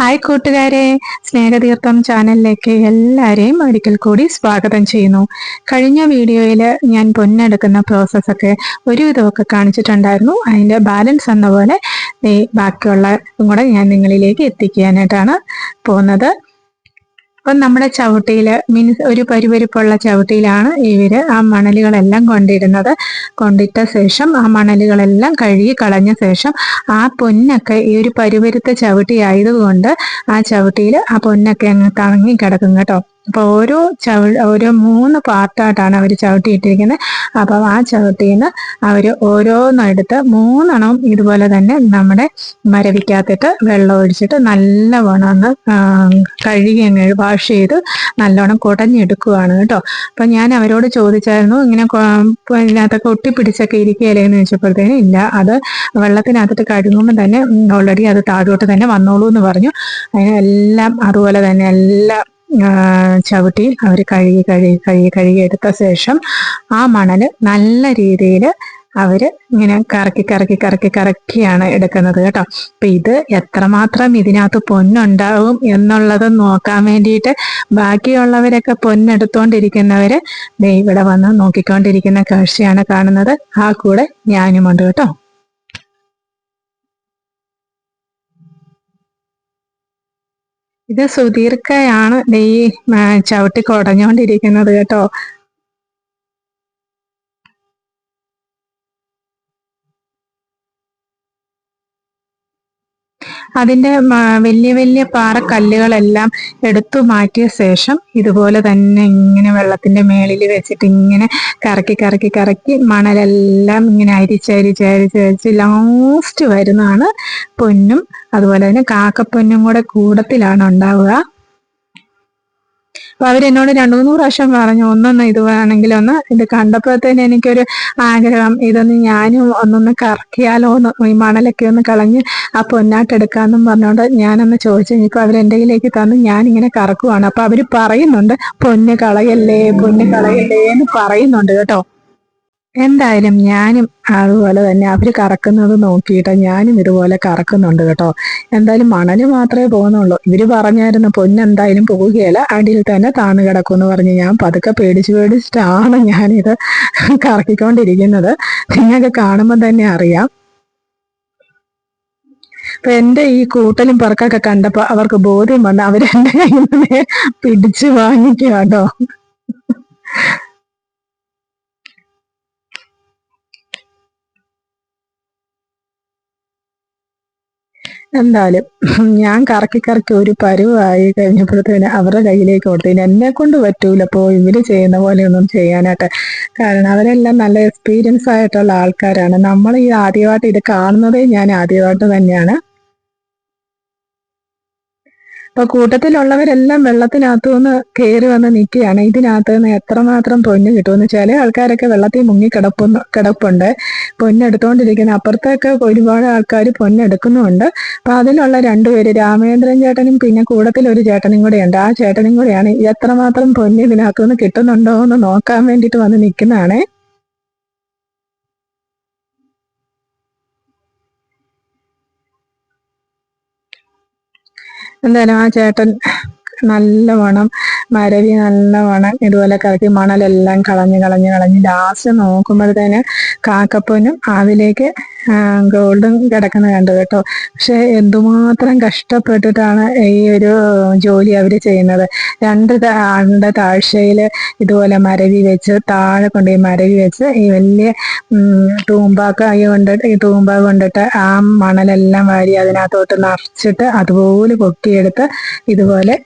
Hi കൂട്ടുകാരെ. സ്നേഹതീർത്ഥം ചാനലിലേക്ക് എല്ലാവരെയും ഒരിക്കൽ കൂടി സ്വാഗതം ചെയ്യുന്നു. കഴിഞ്ഞ വീഡിയോയിൽ ഞാൻ പൊന്നെടുക്കുന്ന പ്രോസസ്സൊക്കെ ഒരുവിധമൊക്കെ കാണിച്ചിട്ടുണ്ടായിരുന്നു. അതിന്റെ ബാലൻസ് എന്ന പോലെ ബാക്കിയുള്ള കൂടെ ഞാൻ നിങ്ങളിലേക്ക് എത്തിക്കാനായിട്ടാണ് പോകുന്നത്. അപ്പം നമ്മുടെ ചവിട്ടിയിൽ മീൻസ് ഒരു പരിപരിപ്പുള്ള ചവിട്ടിയിലാണ് ഇവർ ആ മണലുകളെല്ലാം കൊണ്ടിരുന്നത് കൊണ്ടിട്ട ശേഷം ആ മണലുകളെല്ലാം കഴുകി കളഞ്ഞ ശേഷം ആ പൊന്നൊക്കെ ഈ ഒരു പരുപരുത്ത ചവിട്ടി ആയതുകൊണ്ട് ആ ചവിട്ടിയിൽ ആ പൊന്നൊക്കെ അങ്ങ് തങ്ങി കിടക്കും കേട്ടോ. അപ്പൊ ഓരോ ചവി ഓരോ മൂന്ന് പാർട്ടായിട്ടാണ് അവർ ചവിട്ടിയിട്ടിരിക്കുന്നത് അപ്പം ആ ചവിട്ടിയിൽ നിന്ന് അവർ ഓരോന്നെടുത്ത് മൂന്നെണ്ണം ഇതുപോലെ തന്നെ നമ്മുടെ മരവിക്കകത്തിട്ട് വെള്ളം ഒഴിച്ചിട്ട് നല്ലവണ്ണം ഒന്ന് കഴുകി അങ്ങ് വാഷ് ചെയ്ത് നല്ലോണം കുടഞ്ഞെടുക്കുവാണ് കേട്ടോ. അപ്പൊ ഞാൻ അവരോട് ചോദിച്ചായിരുന്നു ഇങ്ങനെ ഇതിനകത്തൊക്കെ ഒട്ടിപ്പിടിച്ചൊക്കെ ഇരിക്കുകയല്ലേ എന്ന് ചോദിച്ചപ്പോഴത്തേനും ഇല്ല അത് വെള്ളത്തിനകത്തിട്ട് കഴുകുമ്പോൾ തന്നെ ഓൾറെഡി അത് താഴോട്ട് തന്നെ വന്നോളൂ എന്ന് പറഞ്ഞു. അതിനെല്ലാം അതുപോലെ തന്നെ എല്ലാം ചവിട്ടി അവർ കഴുകി കഴുകി കഴുകി കഴുകി എടുത്ത ശേഷം ആ മണൽ നല്ല രീതിയിൽ അവർ ഇങ്ങനെ കറക്കി കറക്കി കറക്കി കറക്കിയാണ് എടുക്കുന്നത് കേട്ടോ. അപ്പൊ ഇത് എത്രമാത്രം ഇതിനകത്ത് പൊന്നുണ്ടാവും എന്നുള്ളത് നോക്കാൻ വേണ്ടിയിട്ട് ബാക്കിയുള്ളവരൊക്കെ പൊന്നെടുത്തോണ്ടിരിക്കുന്നവര് ഇവിടെ വന്ന് നോക്കിക്കൊണ്ടിരിക്കുന്ന കാഴ്ചയാണ് കാണുന്നത്. ആ കൂടെ ഞാനുമുണ്ട് കേട്ടോ. ഇത് സുധീർക്കയാണ് ഈ ചവിട്ടി കുടഞ്ഞോണ്ടിരിക്കുന്നത് കേട്ടോ. അതിന്റെ വലിയ വലിയ പാറക്കല്ലുകളെല്ലാം എടുത്തു മാറ്റിയ ശേഷം ഇതുപോലെ തന്നെ ഇങ്ങനെ വെള്ളത്തിന്റെ മേളിൽ വെച്ചിട്ട് ഇങ്ങനെ കറക്കി കറക്കി കറക്കി മണലെല്ലാം ഇങ്ങനെ അരിച്ചരിച്ച് അരിച്ചരിച്ച് ലാസ്റ്റ് വരുന്നതാണ് പൊന്നും. അതുപോലെ തന്നെ കാക്കപ്പൊന്നും കൂടെ കൂടത്തിലാണ് ഉണ്ടാവുക. അപ്പൊ അവരെന്നോട് രണ്ടു മൂന്ന് പ്രാവശ്യം പറഞ്ഞു ഒന്നൊന്ന് ഇത് വേണമെങ്കിൽ ഒന്ന് ഇത് കണ്ടപ്പോഴത്തേന് എനിക്കൊരു ആഗ്രഹം. ഇതൊന്ന് ഞാനും ഒന്നൊന്ന് കറക്കിയാലോ എന്ന് ഈ മണലൊക്കെ ഒന്ന് കളഞ്ഞ് ആ പൊന്നാട്ടെടുക്കാന്നും പറഞ്ഞുകൊണ്ട് ഞാനൊന്ന് ചോദിച്ചു. ഇപ്പൊ അവരെന്റെ കയ്യിലേക്ക് തന്നു ഞാനിങ്ങനെ കറക്കുവാണ്. അപ്പൊ അവർ പറയുന്നുണ്ട് പൊന്ന് കളയല്ലേ പൊന്ന് കളയല്ലേ എന്ന് പറയുന്നുണ്ട് കേട്ടോ. എന്തായാലും ഞാനും അതുപോലെ തന്നെ അവർ കറക്കുന്നത് നോക്കിയിട്ട് ഞാനും ഇതുപോലെ കറക്കുന്നുണ്ട് കേട്ടോ. എന്തായാലും മണൽ മാത്രമേ പോകുന്നുള്ളൂ. ഇവർ പറഞ്ഞായിരുന്നു പൊന്നെന്തായാലും പോവുകയല്ല അടിയിൽ തന്നെ താന്നു കിടക്കും എന്ന് പറഞ്ഞ് ഞാൻ പതുക്കെ പേടിച്ച് പേടിച്ചിട്ടാണ് ഞാനിത് കറക്കിക്കൊണ്ടിരിക്കുന്നത്. നിങ്ങൾക്ക് കാണുമ്പോൾ തന്നെ അറിയാം. അപ്പൊ എന്റെ ഈ കൂട്ടലും പറക്കൊക്കെ കണ്ടപ്പോ അവർക്ക് ബോധ്യം വന്ന് അവരെന്റെ കയ്യിൽ പിടിച്ചു വാങ്ങിക്കുക കേട്ടോ. എന്തായാലും ഞാൻ കറക്കി കറക്കി ഒരു പരുവായി കഴിഞ്ഞപ്പോഴത്തേന് അവരുടെ കയ്യിലേക്ക് കൊടുത്തു. എന്നെ കൊണ്ട് പറ്റൂല. അപ്പോൾ ഇവർ ചെയ്യുന്ന പോലെ ഒന്നും ചെയ്യാനായിട്ട്. കാരണം അവരെല്ലാം നല്ല എക്സ്പീരിയൻസ് ആയിട്ടുള്ള ആൾക്കാരാണ്. നമ്മൾ ഈ ആദ്യമായിട്ട് ഇത് കാണുന്നതേ ഞാൻ ആദ്യമായിട്ട് തന്നെയാണ്. അപ്പൊ കൂട്ടത്തിലുള്ളവരെല്ലാം വെള്ളത്തിനകത്തു നിന്ന് കയറി വന്ന് നിൽക്കുകയാണ് ഇതിനകത്ത് നിന്ന് എത്രമാത്രം പൊന്ന് കിട്ടുമെന്ന് ചില ആൾക്കാരൊക്കെ വെള്ളത്തിൽ മുങ്ങി കിടപ്പുന്ന കിടപ്പുണ്ട്. പൊന്നെടുത്തോണ്ടിരിക്കുന്ന. അപ്പുറത്തൊക്കെ ഒരുപാട് ആൾക്കാർ പൊന്നെടുക്കുന്നുമുണ്ട്. അപ്പൊ അതിലുള്ള രണ്ടുപേര് രാമേന്ദ്രൻ ചേട്ടനും പിന്നെ കൂടത്തിൽ ഒരു ചേട്ടനും കൂടെയുണ്ട്. ആ ചേട്ടനും കൂടെയാണ് എത്രമാത്രം പൊന്ന് ഇതിനകത്തു നിന്ന് കിട്ടുന്നുണ്ടോ എന്ന് നോക്കാൻ വേണ്ടിയിട്ട് വന്ന് നിൽക്കുന്നതാണേ. എന്തായാലും ആ ചേട്ടൻ നല്ലവണ്ണം മരവി നല്ലവണ്ണം ഇതുപോലെ കറക്കി മണലെല്ലാം കളഞ്ഞ് കളഞ്ഞ് കളഞ്ഞ് ലാസ്റ്റ് നോക്കുമ്പോഴത്തേന് കാക്കപ്പൊന്നും അതിലേക്ക് ഗോൾഡും കിടക്കുന്ന കണ്ടു കേട്ടോ. പക്ഷെ എന്തുമാത്രം കഷ്ടപ്പെട്ടിട്ടാണ് ഈ ഒരു ജോലി അവർ ചെയ്യുന്നത്. രണ്ട് ആളുടെ താഴ്ചയിൽ ഇതുപോലെ മരവി വെച്ച് താഴെ കൊണ്ട് ഈ മരവി വെച്ച് ഈ വലിയ തൂമ്പാക്ക കൊണ്ടിട്ട് ഈ തൂമ്പ കൊണ്ടിട്ട് ആ മണലെല്ലാം വാരി അതിനകത്തോട്ട് നിറച്ചിട്ട് അതുപോലെ പൊക്കിയെടുത്ത് ഇതുപോലെ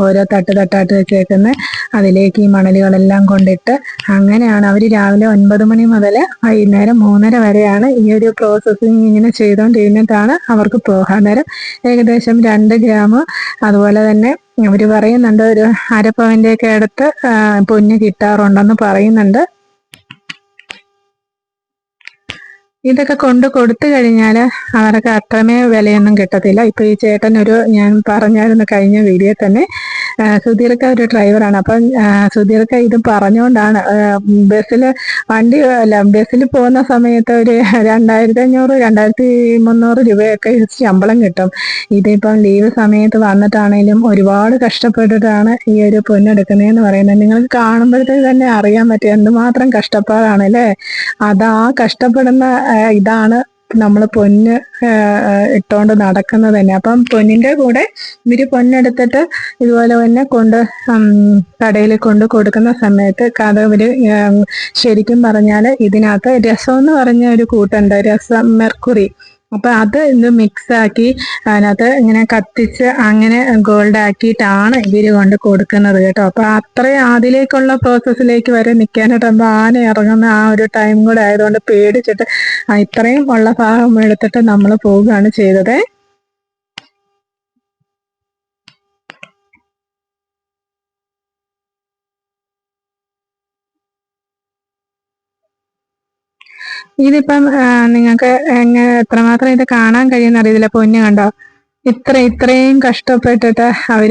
ഓരോ തട്ട് തട്ടാട്ട് വെച്ചേക്കുന്ന. അതിലേക്ക് ഈ മണലുകളെല്ലാം കൊണ്ടിട്ട് അങ്ങനെയാണ് അവർ രാവിലെ ഒൻപത് മണി മുതൽ വൈകുന്നേരം മൂന്നര വരെയാണ് ഈ ഒരു പ്രോസസ്സിങ് ഇങ്ങനെ ചെയ്തുകൊണ്ടിരുന്നിട്ടാണ് അവർക്ക് പോകാൻ നേരം. ഏകദേശം രണ്ട് ഗ്രാം അതുപോലെ തന്നെ അവർ പറയുന്നുണ്ട് ഒരു അരപ്പവന്റെയൊക്കെ അടുത്ത് പൊന്ന് കിട്ടാറുണ്ടെന്ന് പറയുന്നുണ്ട്. ഇതൊക്കെ കൊണ്ട് കൊടുത്തു കഴിഞ്ഞാൽ അവർക്ക് അത്രമേ വിലയൊന്നും കിട്ടത്തില്ല. ഇപ്പൊ ഈ ചേട്ടൻ ഒരു ഞാൻ പറഞ്ഞായിരുന്നു കഴിഞ്ഞ വീഡിയോ തന്നെ സുധീർക്ക ഒരു ഡ്രൈവറാണ് അപ്പം സുധീർക്ക ഇത് പറഞ്ഞുകൊണ്ടാണ് ബസ്സിൽ വണ്ടി അല്ല ബസ്സിൽ പോകുന്ന സമയത്ത് ഒരു രണ്ടായിരത്തി അഞ്ഞൂറ് രണ്ടായിരത്തി മുന്നൂറ് രൂപയൊക്കെ ശമ്പളം കിട്ടും. ഇതിപ്പം ലീവ് സമയത്ത് വന്നിട്ടാണെങ്കിലും ഒരുപാട് കഷ്ടപ്പെട്ടിട്ടാണ് ഈ ഒരു പൊന്നെടുക്കുന്നതെന്ന് പറയുന്നത്. നിങ്ങൾക്ക് കാണുമ്പോഴത്തേക്ക് തന്നെ അറിയാൻ പറ്റും എന്തുമാത്രം കഷ്ടപ്പാടാണ് അല്ലേ? അതാ കഷ്ടപ്പെടുന്ന ഇതാണ് നമ്മൾ പൊന്ന് ഇട്ടുകൊണ്ട് നടക്കുന്നത് തന്നെ. അപ്പം പൊന്നിന്റെ കൂടെ ഇവർ പൊന്നെടുത്തിട്ട് ഇതുപോലെ തന്നെ കൊണ്ട് കടയിൽ കൊണ്ട് കൊടുക്കുന്ന സമയത്ത് കഥ ഇവർ ശരിക്കും പറഞ്ഞാൽ ഇതിനകത്ത് രസം എന്ന് പറഞ്ഞ ഒരു കൂട്ടുണ്ട്. രസം മെർക്കുറി. അപ്പൊ അത് ഇത് മിക്സ് ആക്കി അതിനകത്ത് ഇങ്ങനെ കത്തിച്ച് അങ്ങനെ ഗോൾഡ് ആക്കിയിട്ടാണ് ഇവർ കൊണ്ട് കൊടുക്കുന്നത് കേട്ടോ. അപ്പൊ അത്രയും അതിലേക്കുള്ള പ്രോസസ്സിലേക്ക് വരെ നിൽക്കാനായിട്ട് ആന ഇറങ്ങുന്ന ആ ഒരു ടൈം കൂടെ ആയതുകൊണ്ട് പേടിച്ചിട്ട് ഇത്രയും ഉള്ള ഭാഗം എടുത്തിട്ട് നമ്മൾ പോവുകയാണ് ചെയ്തത്. ഇതിപ്പം നിങ്ങൾക്ക് എങ്ങനെ എത്രമാത്രം ഇത് കാണാൻ കഴിയുന്ന അറിയത്തില്ല. പൊന്നു കണ്ടോ? ഇത്ര ഇത്രയും കഷ്ടപ്പെട്ടിട്ട് അവർ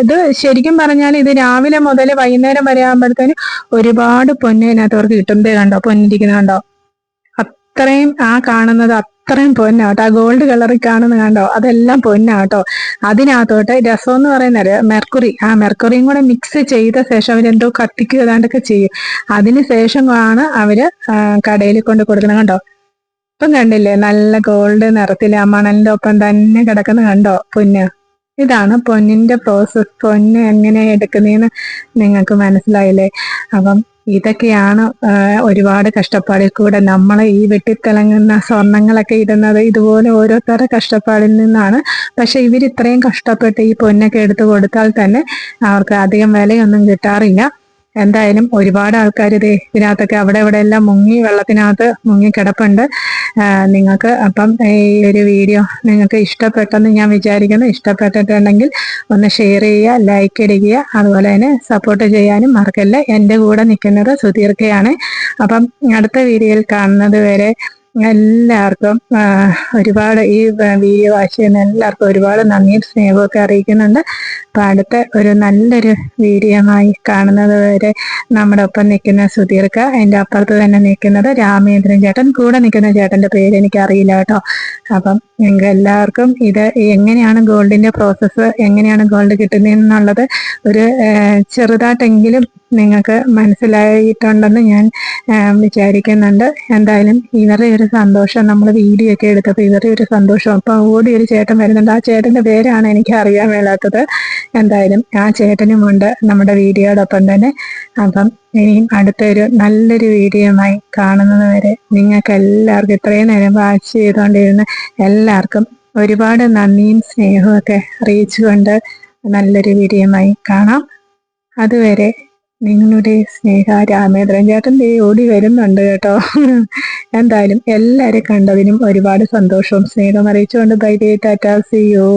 അത് ശരിക്കും പറഞ്ഞാൽ ഇത് രാവിലെ മുതൽ വൈകുന്നേരം വരെ ആകുമ്പോഴത്തേന് ഒരുപാട് പൊന്നു ഇതിനകത്ത് അവർക്ക് കിട്ടും. കണ്ടോ? പൊന്നിരിക്കുന്നത് കണ്ടോ? അത്രയും ആ കാണുന്നത് അത്രയും പൊന്നാട്ടോ. ആ ഗോൾഡ് കളറിൽ കാണുന്ന കണ്ടോ? അതെല്ലാം പൊന്നാട്ടോ. അതിനകത്തോട്ട് രസം എന്ന് പറയുന്നത് മെർക്കുറി ആ മെർക്കുറിയും കൂടെ മിക്സ് ചെയ്ത ശേഷം അവരെന്തോ കത്തിക്കുക ഏതാണ്ടൊക്കെ ചെയ്യും. അതിന് ആണ് അവർ കടയിൽ കൊണ്ട് കൊടുക്കുന്നത് കണ്ടോ? ഇപ്പം കണ്ടില്ലേ? നല്ല ഗോൾഡ് നിറത്തിൽ ആ മണലിന്റെ ഒപ്പം തന്നെ കിടക്കുന്ന കണ്ടോ? പൊന്ന്. ഇതാണ് പൊന്നിന്റെ പ്രോസസ് പൊന്ന് എങ്ങനെ എടുക്കുന്നതെന്ന് നിങ്ങൾക്ക് മനസ്സിലായില്ലേ? അപ്പം ഇതൊക്കെയാണ് ഒരുപാട് കഷ്ടപ്പാടിൽ കൂടെ നമ്മൾ ഈ വെട്ടിത്തിളങ്ങുന്ന സ്വർണങ്ങളൊക്കെ ഇടുന്നത് ഇതുപോലെ ഓരോരുത്തരുടെ കഷ്ടപ്പാടിൽ നിന്നാണ്. പക്ഷെ ഇവർ ഇത്രയും കഷ്ടപ്പെട്ട് ഈ പൊന്നൊക്കെ എടുത്തു കൊടുത്താൽ തന്നെ അവർക്ക് അധികം വിലയൊന്നും കിട്ടാറില്ല. എന്തായാലും ഒരുപാട് ആൾക്കാർ ഇതേ ഇതിനകത്തൊക്കെ അവിടെ ഇവിടെ എല്ലാം മുങ്ങി വെള്ളത്തിനകത്ത് മുങ്ങി കിടപ്പുണ്ട്. നിങ്ങൾക്ക് അപ്പം ഈ ഒരു വീഡിയോ നിങ്ങൾക്ക് ഇഷ്ടപ്പെട്ടെന്ന് ഞാൻ വിചാരിക്കുന്നു. ഇഷ്ടപ്പെട്ടിട്ടുണ്ടെങ്കിൽ ഒന്ന് ഷെയർ ചെയ്യുക ലൈക്ക് ഇടുക. അതുപോലെ തന്നെ സപ്പോർട്ട് ചെയ്യാനും മറക്കല്ല. എന്റെ കൂടെ നിൽക്കുന്നത് സുധീർക്കയാണ് അപ്പം അടുത്ത വീഡിയോയിൽ കാണുന്നത് വരെ എല്ലാവർക്കും ഒരുപാട് ഈ വീഡിയോ വാച്ച് ചെയ്യുന്ന എല്ലാവർക്കും ഒരുപാട് നന്ദിയും സ്നേഹമൊക്കെ അറിയിക്കുന്നുണ്ട്. അപ്പൊ അടുത്ത ഒരു നല്ലൊരു വീഡിയോമായി കാണുന്നത് വരെ നമ്മുടെ ഒപ്പം നിൽക്കുന്ന സുധീർക്ക എന്റെ അപ്പുറത്ത് തന്നെ നിൽക്കുന്നത് രാമേന്ദ്രൻ ചേട്ടൻ. കൂടെ നിൽക്കുന്ന ചേട്ടന്റെ പേര് എനിക്ക് അറിയില്ല കേട്ടോ. അപ്പം നിങ്ങൾക്ക് എല്ലാവർക്കും ഇത് എങ്ങനെയാണ് ഗോൾഡിന്റെ പ്രോസസ്സ് എങ്ങനെയാണ് ഗോൾഡ് കിട്ടുന്നതെന്നുള്ളത് ഒരു ചെറുതായിട്ടെങ്കിലും നിങ്ങൾക്ക് മനസ്സിലായിട്ടുണ്ടെന്ന് ഞാൻ വിചാരിക്കുന്നുണ്ട്. എന്തായാലും ഇവരുടെ ഒരു സന്തോഷം നമ്മൾ വീഡിയോ ഒക്കെ എടുത്തപ്പോൾ ഇവരുടെ ഒരു സന്തോഷം. അപ്പൊ ഓടി ഒരു ചേട്ടൻ വരുന്നുണ്ട്. ആ ചേട്ടന്റെ പേരാണ് എനിക്ക് അറിയാൻ മേലാത്തത്. എന്തായാലും ആ ചേട്ടനുമുണ്ട് നമ്മുടെ വീഡിയോടൊപ്പം തന്നെ. അപ്പം ഇനിയും അടുത്തൊരു നല്ലൊരു വീഡിയോയുമായി കാണുന്നത് വരെ നിങ്ങൾക്ക് എല്ലാവർക്കും ഇത്രയും നേരം വാച്ച് ചെയ്തുകൊണ്ടിരുന്ന എല്ലാവർക്കും ഒരുപാട് നന്ദിയും സ്നേഹവും ഒക്കെ അറിയിച്ചുകൊണ്ട് നല്ലൊരു വീഡിയോയുമായി കാണാം. അതുവരെ നിങ്ങളുടെ സ്നേഹ രാമേന്ദ്രൻ ചേട്ടൻ ഓടി വരുന്നുണ്ട് കേട്ടോ. എന്തായാലും എല്ലാവരും കണ്ടതിനും ഒരുപാട് സന്തോഷവും സ്നേഹവും അറിയിച്ചുകൊണ്ട് ബൈ ഡേ ടാറ്റാ സിയോ